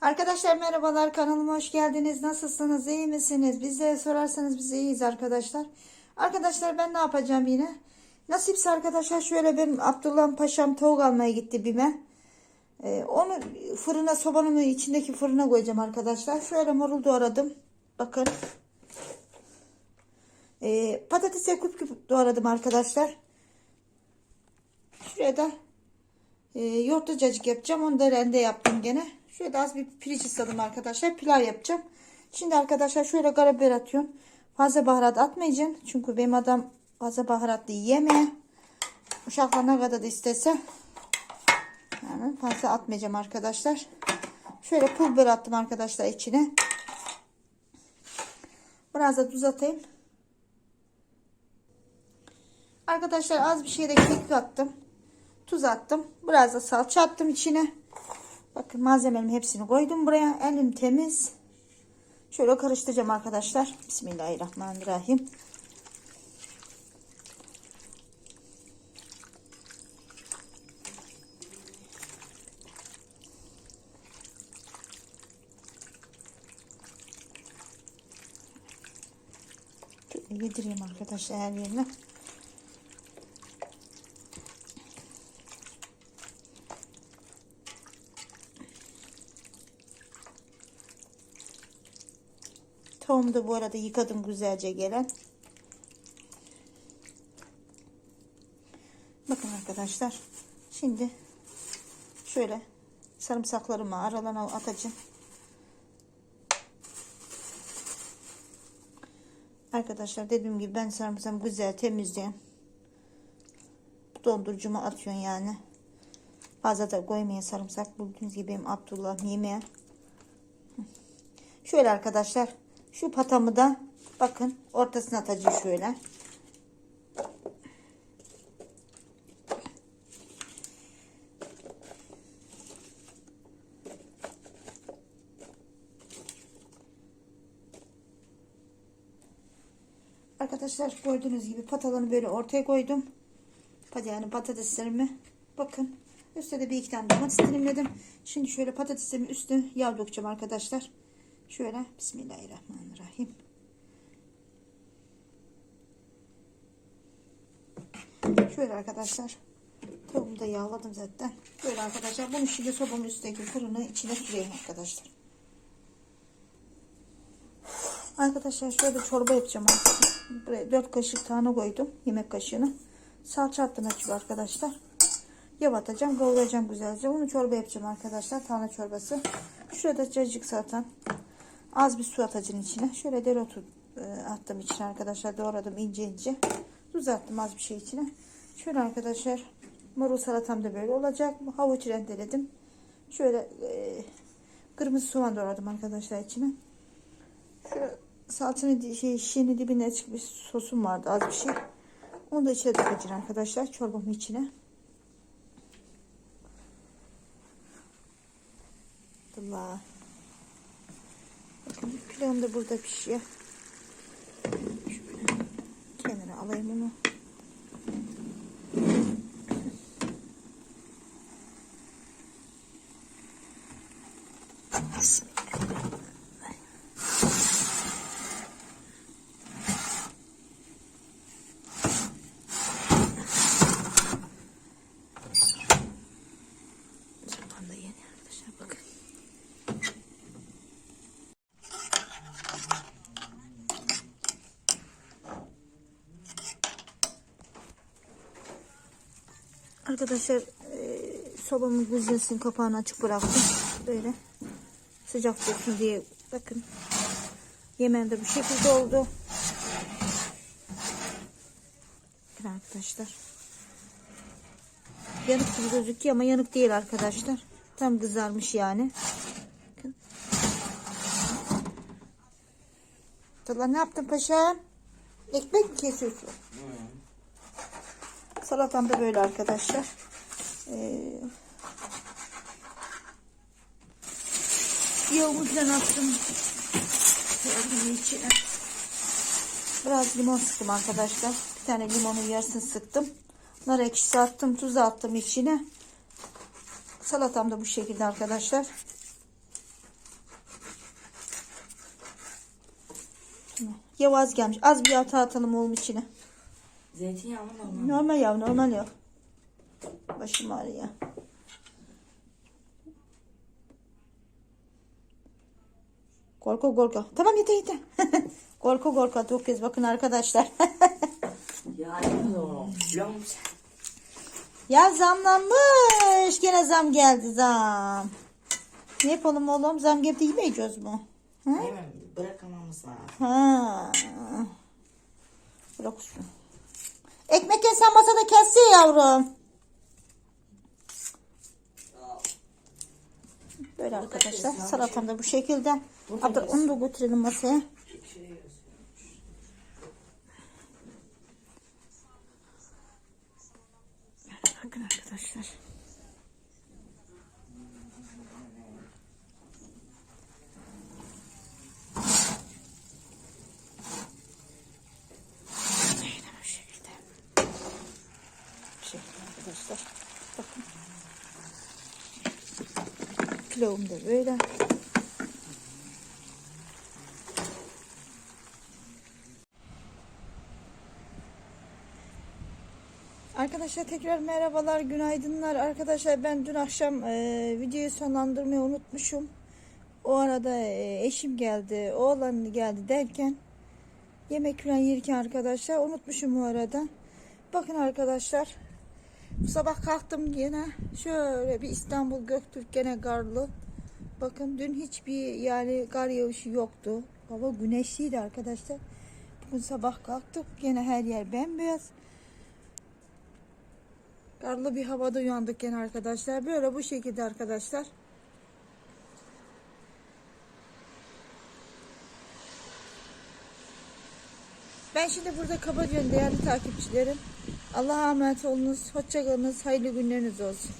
Arkadaşlar merhabalar kanalıma hoş geldiniz. Nasılsınız? iyi misiniz? Bizlere sorarsanız biz iyiyiz arkadaşlar. Arkadaşlar ben ne yapacağım yine? Nasipse arkadaşlar şöyle benim Abdullah Paşam tavuk almaya gitti bime. Ee, onu fırına sobanın içindeki fırına koyacağım arkadaşlar. Şöyle morul doğradım. Bakın. Ee, patatesi küp küp doğradım arkadaşlar. Şuraya da e, yoğurtlu cacık yapacağım. Onu da rende yaptım gene. Şöyle az bir pirinç ısladım arkadaşlar. Pilav yapacağım. Şimdi arkadaşlar şöyle karabiber atıyorum. Fazla baharat atmayacağım. Çünkü benim adam fazla baharatlı yiyemiyor. Uşaklar ne kadar da istese. Yani fazla atmayacağım arkadaşlar. Şöyle pul biber attım arkadaşlar içine. Biraz da tuz atayım. Arkadaşlar az bir şey de kekik attım. Tuz attım. Biraz da salça attım içine. Bakın malzemelerin hepsini koydum buraya. Elim temiz. Şöyle karıştıracağım arkadaşlar. Bismillahirrahmanirrahim. Yedireyim arkadaşlar her yerine. Da bu arada yıkadım güzelce gelen. Bakın arkadaşlar. Şimdi şöyle sarımsaklarımı aralarına atacağım. Arkadaşlar dediğim gibi ben sarımsağımı güzel temizleyeyim. Dondurucuma atıyorum yani. Fazla da koymayın sarımsak. Bildiğiniz gibi benim Abdullah yemeğe. Şöyle arkadaşlar. Şu patamı da bakın ortasına atacağım şöyle. Arkadaşlar gördüğünüz gibi patalarını böyle ortaya koydum. Yani patateslerimi bakın. Üstte de bir iki tane domates dilimledim. Şimdi şöyle patateslerimin üstüne yağ dökeceğim arkadaşlar. Şöyle Bismillahirrahmanirrahim. Şöyle arkadaşlar. Tavuğumu da yağladım zaten. Böyle arkadaşlar. Bunu şimdi sobamın üstteki fırını içine süreyim arkadaşlar. Arkadaşlar şöyle çorba yapacağım. Buraya 4 kaşık tane koydum. Yemek kaşığını. Salça attım açık arkadaşlar. Yav atacağım. Kavuracağım güzelce. Bunu çorba yapacağım arkadaşlar. Tane çorbası. Şurada cacık zaten. Az bir su atacağım içine. Şöyle dereotu e, attım içine arkadaşlar. Doğradım ince ince. Tuz attım az bir şey içine. Şöyle arkadaşlar. Marul salatam da böyle olacak. Havuç rendeledim. Şöyle e, kırmızı soğan doğradım arkadaşlar içine. Şu salçanın şey, şişenin dibine bir sosum vardı az bir şey. Onu da içine dökeceğim arkadaşlar çorbamın içine. Allah. Bakın pilavım da burada pişiyor. Şöyle kenara alayım onu. Bismillah. Soğan da yeni arkadaşlar bakın. Arkadaşlar e, sobamın güzelsin kapağını açık bıraktım. Böyle sıcak dursun diye bakın. Yemeğim de bu şekilde oldu. Bakın arkadaşlar. Yanık gibi gözüküyor ama yanık değil arkadaşlar. Tam kızarmış yani. Bakın. Abdullah ne yaptın paşam? Ekmek mi kesiyorsun? Salatam da böyle arkadaşlar. Ee, Yağımızdan attım. Yağımın içine. Biraz limon sıktım arkadaşlar. Bir tane limonun yarısını sıktım. Nar ekşisi attım. Tuz attım içine. Salatam da bu şekilde arkadaşlar. Yavaş gelmiş. Az bir hata atalım oğlum içine. Zeytinyağı mı normal? Normal yav normal yav. Başım ağrıyor. Korku korku. Tamam yeter yeter. korku korku. Çok kez bakın arkadaşlar. Ya ne o? Biliyor musun? ya zamlanmış. Gene zam geldi zam. Ne yapalım oğlum? Zam geldi yemeyeceğiz mu? Hı? Hemen bırakamamız lazım. Ha. Bırak usta. Ekmek yesen masada kessin yavrum. Böyle arkadaşlar. Salatam da bu şekilde. Hatta onu da götürelim masaya. Bakın arkadaşlar. Aynen bu şekilde. Bu şekilde arkadaşlar. Bakın. Pilavım da böyle. Arkadaşlar tekrar merhabalar, günaydınlar. Arkadaşlar ben dün akşam e, videoyu sonlandırmayı unutmuşum. O arada e, eşim geldi, oğlan geldi derken yemek falan yerken arkadaşlar unutmuşum o arada. Bakın arkadaşlar bu sabah kalktım yine şöyle bir İstanbul Göktürk gene karlı. Bakın dün hiçbir yani kar yağışı yoktu. Hava güneşliydi arkadaşlar. Bugün sabah kalktık gene her yer bembeyaz. Karlı bir havada uyandık gene arkadaşlar. Böyle bu şekilde arkadaşlar. Ben şimdi burada kapatıyorum değerli takipçilerim. Allah'a emanet olunuz. Hoşçakalınız. Hayırlı günleriniz olsun.